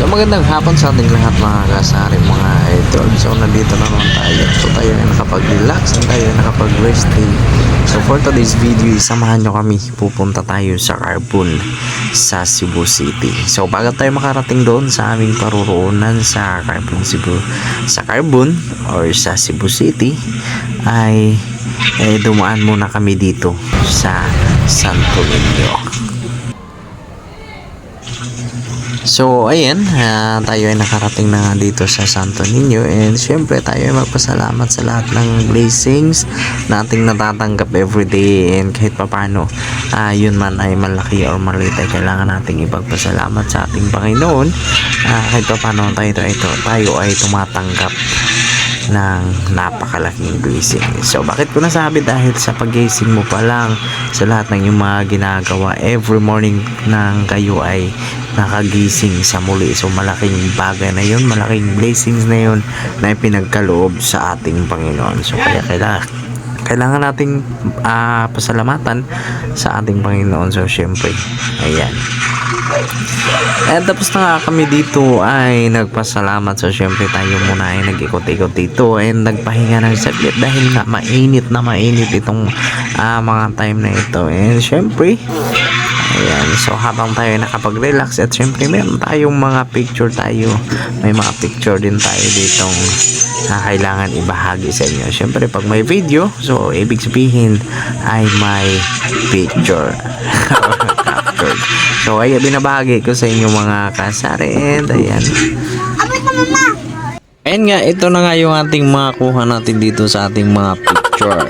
So magandang hapon sa ating lahat mga kasari mga idol. So nandito na naman tayo. So tayo ay nakapag-relax and tayo ay nakapag-rest day. So for today's video, samahan nyo kami. Pupunta tayo sa Carbon sa Cebu City. So bago tayo makarating doon sa aming paruroonan sa Carbon Cebu sa Carbon or sa Cebu City ay eh, dumaan muna kami dito sa Santo Niño. So, ayan, ah, tayo ay nakarating na dito sa Santo Niño. And syempre tayo ay magpasalamat sa lahat ng blessings na ating natatanggap everyday. And kahit papano, ah, yun man ay malaki or maliit ay kailangan nating ipagpasalamat sa ating Panginoon. Ah, kahit papano tayo, ito, tayo ay tumatanggap ng napakalaking blessing. So, bakit ko nasabi? Dahil sa pagising mo pa lang sa lahat ng iyong mga ginagawa every morning nang kayo ay nakagising sa muli. So, malaking bagay na yun, malaking blessings na yun na ipinagkaloob sa ating Panginoon. So, kaya kailangan kailangan nating ah, pasalamatan sa ating Panginoon. So, syempre, ayan. At tapos na nga kami dito ay nagpasalamat. So, syempre tayo muna ay nag-ikot-ikot dito and nagpahinga ng saglit dahil nga mainit na mainit itong ah, mga time na ito. And syempre, ayan. So, habang tayo nakapag-relax at syempre meron tayong mga picture tayo. May mga picture din tayo ditong na kailangan ibahagi sa inyo. Syempre, pag may video, so ibig sabihin ay may picture. Captured. So, ay binabahagi ko sa inyo mga kasari and ayan. Ayan nga, ito na nga yung ating mga kuha natin dito sa ating mga picture.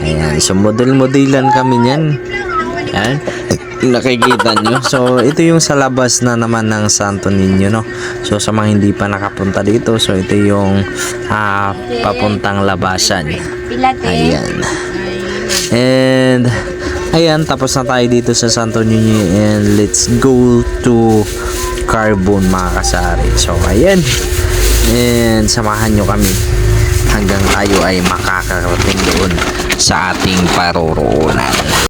Ayan, so model-modelan kami niyan. Ayan, nakikita nyo. So, ito yung sa labas na naman ng Santo Niño, no? So, sa mga hindi pa nakapunta dito, so ito yung ah, papuntang labasan. Ayan. And, ayan, tapos na tayo dito sa Santo Niño and let's go to Carbon mga kasari. So, ayan. And, samahan nyo kami hanggang tayo ay makakarating doon sa ating paroroonan.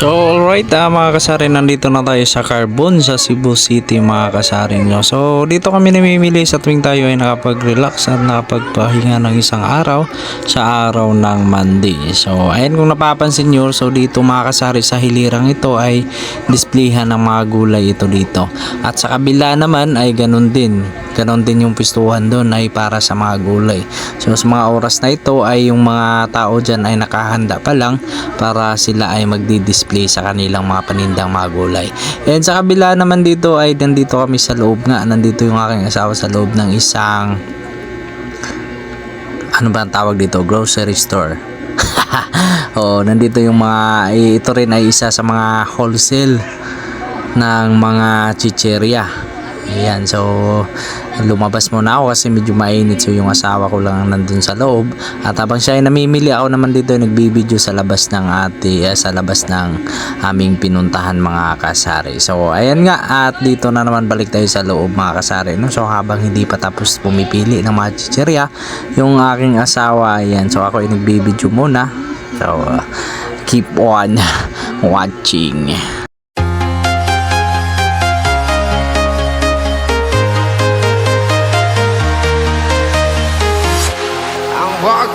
So alright ah, mga kasari, nandito na tayo sa Carbon sa Cebu City mga kasari nyo. So dito kami namimili sa tuwing tayo ay nakapag-relax at nakapagpahinga ng isang araw sa araw ng Monday. So ayan kung napapansin nyo, so dito mga kasari sa hilirang ito ay displayhan ng mga gulay ito dito. At sa kabila naman ay ganun din. Ganon din yung pistuhan doon ay para sa mga gulay. So sa mga oras na ito ay yung mga tao dyan ay nakahanda pa lang para sila ay magdi-display sa kanilang mga panindang mga gulay. And sa kabila naman dito ay nandito kami sa loob nga. Nandito yung aking asawa sa loob ng isang ano ba ang tawag dito? Grocery store. oh, nandito yung mga ito rin ay isa sa mga wholesale ng mga chicheria. Ayan, so lumabas muna ako kasi medyo mainit. So yung asawa ko lang ang nandun sa loob. At habang siya ay namimili ako naman dito nagbibideo sa labas ng ate eh, sa labas ng aming pinuntahan mga kasari. So ayan nga at dito na naman balik tayo sa loob mga kasari no? so habang hindi pa tapos pumipili ng mga chicherya yung aking asawa ayan so ako ay nagbibideo muna. So uh, keep on watching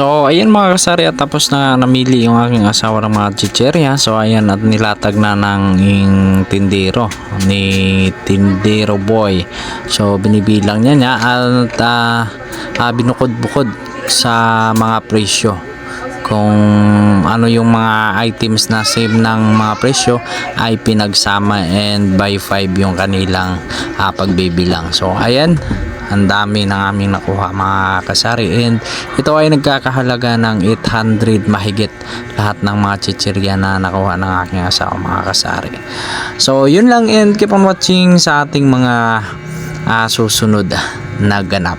So ayan mga kasari at tapos na namili yung aking asawa ng mga chicherya. So, ayan at nilatag na ng tindero ni Tindero Boy. So, binibilang niya niya at ah, ah, binukod-bukod sa mga presyo kung ano yung mga items na same ng mga presyo ay pinagsama and by 5 yung kanilang ah, pagbibilang. So ayan, ang dami ng aming nakuha mga kasari and ito ay nagkakahalaga ng 800 mahigit lahat ng mga chichirya na nakuha ng aking asawa mga kasari. So yun lang and keep on watching sa ating mga ah, susunod na ganap.